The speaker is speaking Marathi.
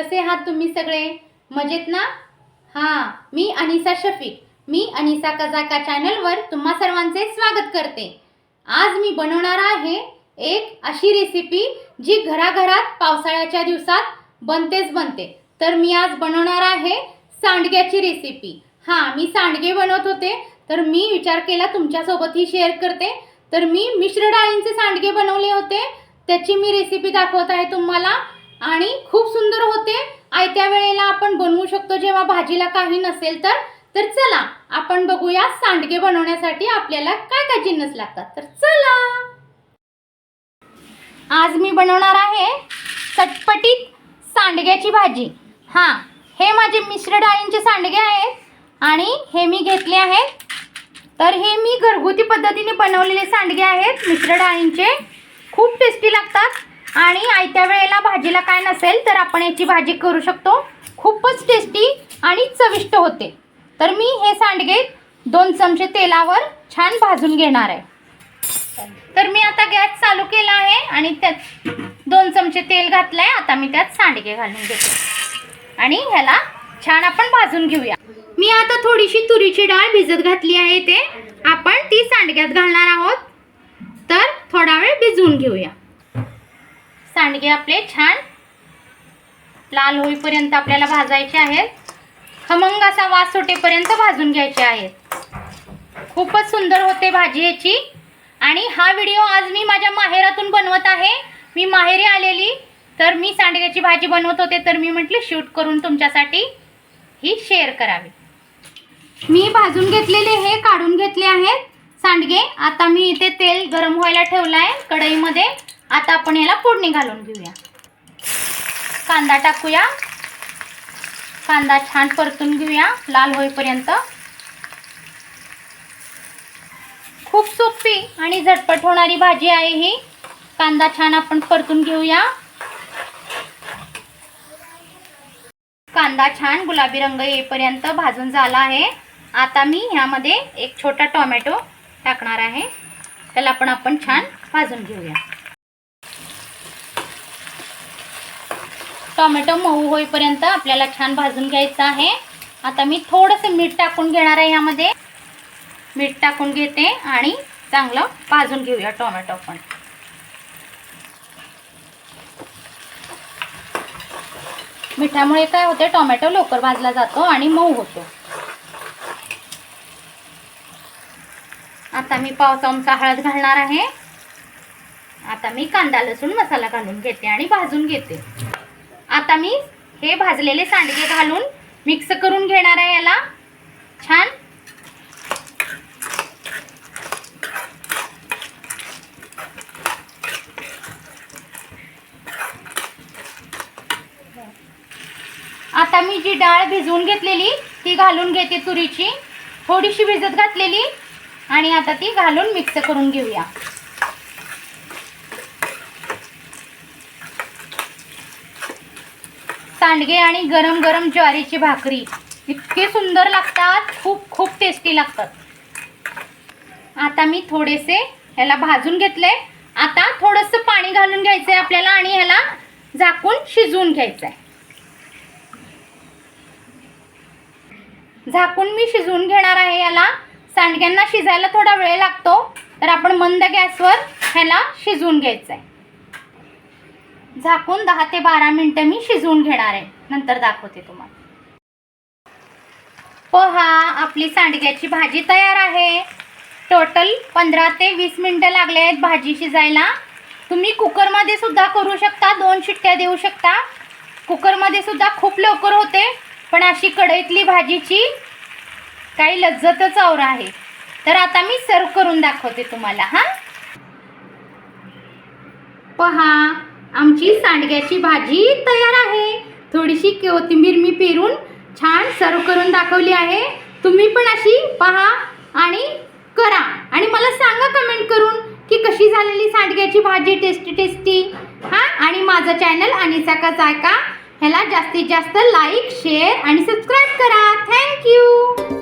कसे आहात तुम्ही सगळे? मजेत ना? हां मी अनिसा शफीक. मी अनिसा कजाका चॅनलवर तुम्हा सर्वांचे स्वागत करते. आज मी बनवणार आहे एक अशी रेसिपी जी घराघरात पावसाळ्याच्या दिवसात बनतेच बनते. तर मी आज बनवणार आहे सांडग्याची रेसिपी हां मी सांडगे बनवत होते तर मी विचार केला तुमच्यासोबतही शेअर करते. तर मी मिश्र डाळींचे सांडगे बनवले होते त्याची मी रेसिपी दाखवत आहे तुम्हाला. आणि खूप सुंदर होते. आयत्या वेळेला आपण बनवू शकतो जेव्हा भाजीला काही नसेल तर. तर चला आपण बघूया सांडगे बनवण्यासाठी आपल्याला काय काय जिन्नस लागतात. तर चला. आज मी बनवणार आहे चटपटीत सांडग्याची भाजी. हां हे माझे मिश्र डाळींचे सांडगे आहेत. आणि हे मी घेतले आहेत. तर हे मी घरगुती पद्धतीने बनवलेले सांडगे आहेत मिश्र डाळींचे. खूप टेस्टी लागतात. आणि आयत्या वेळेला भाजीला काय नसेल तर आपण याची भाजी करू शकतो. खूपच टेस्टी आणि चविष्ट होते. तर मी हे सांडगे दोन चमचे तेलावर छान भाजून घेणार आहे. तर मी आता गॅस चालू केला आहे आणि त्यात दोन चमचे तेल घातलं आहे आता मी त्यात सांडगे घालून घेते. आणि ह्याला छान आपण भाजून घेऊया. मी आता थोडीशी तुरीची डाळ भिजत घातली आहे ते. आपण ती सांडग्यात घालणार आहोत. तर थोडा वेळ भिजवून घेऊया. सांडगे आपले छान लाल होईपर्यंत आपल्याला भाजायचे आहेत. खमंग असा वास सुटेपर्यंत भाजून घ्यायचे आहेत. खूपच सुंदर होते भाजी याची आणि हा व्हिडिओ आज मी माझ्या माहेरातून बनवत आहे. मी माहेरी आलेली. तर मी सांडग्याची भाजी बनवत होते तर मी म्हटले शूट करून तुमच्यासाठी ही शेअर करावी. मी भाजून घेतलेले हे काढून घेतले आहेत. सांडगे आता मी इथे तेल गरम व्हायला ठेवलं आहे कढईमध्ये. आता आपण याला फोडणी घालून घेऊया. कांदा टाकूया. कांदा छान परतून घेऊया लाल होईपर्यंत. खूप सोपी आणि झटपट होणारी भाजी आहे ही. कांदा छान आपण परतून घेऊया. कांदा छान गुलाबी रंग येईपर्यंत भाजून झाला आहे. आता मी ह्यामध्ये एक छोटा टोमॅटो टाकणार आहे. त्याला पण आपण छान भाजून घेऊया. टोमॅटो मऊ होईपर्यंत आपल्याला छान भाजून घ्यायचं आहे. आता मी थोडंसं मीठ टाकून घेणार आहे ह्यामध्ये मीठ टाकून घेते आणि चांगलं भाजून घेऊया टोमॅटो पण. मिठामुळे काय होते टोमॅटो लवकर भाजला जातो आणि मऊ होतो. आता मी पाव चमचा हळद घालणार आहे. आता मी कांदा लसूण मसाला घालून घेते आणि भाजून घेते. आता मी हे भाजलेले सांडगे घालून मिक्स करून घेणार आहे याला. छान. आता मी जी डाळ भिजवून घेतलेली ती घालून घेते तुरीची. थोडीशी भिजत घातलेली. आणि आता ती घालून मिक्स करून घेऊया. सांडगे आणि गरम गरम ज्वारीची भाकरी. इतके सुंदर लागतात खूप खूप टेस्टी लागतात. आता मी थोडेसे ह्याला भाजून घेतले आता थोडंसं पाणी घालून घ्यायचं आहे आपल्याला आणि ह्याला झाकून शिजवून घ्यायचं आहे झाकून मी शिजवून घेणार आहे याला. सांडग्यांना शिजायला थोडा वेळ लागतो तर आपण मंद गॅसवर ह्याला शिजवून घ्यायचं आहे झाकून दहा ते बारा मिनटं मी शिजवून घेणार आहे. नंतर दाखवते तुम्हाला. पहा आपली सांडग्याची भाजी तयार आहे. टोटल पंधरा ते वीस मिनटं लागले आहेत भाजी शिजायला. तुम्ही कुकरमध्ये सुद्धा करू शकता दोन शिट्ट्या देऊ शकता. कुकरमध्ये सुद्धा खूप लवकर होते पण अशी कढईतली भाजीची काही लज्जतच और आहे. तर आता मी सर्व करून दाखवते तुम्हाला हां. पहा आमची सांडग्याची भाजी तयार आहे. थोडीशी कोथिंबीर मी पेरून छान सर्व करून दाखवली आहे. तुम्ही पण अशी पहा आणि करा. आणि मला सांगा कमेंट करून की कशी झालेली सांडग्याची भाजी टेस्टी टेस्टी? हां? आणि माझं चॅनल अनिसा का जायका? ह्याला जास्तीत जास्त लाईक शेअर आणि सबस्क्राईब करा. Thank you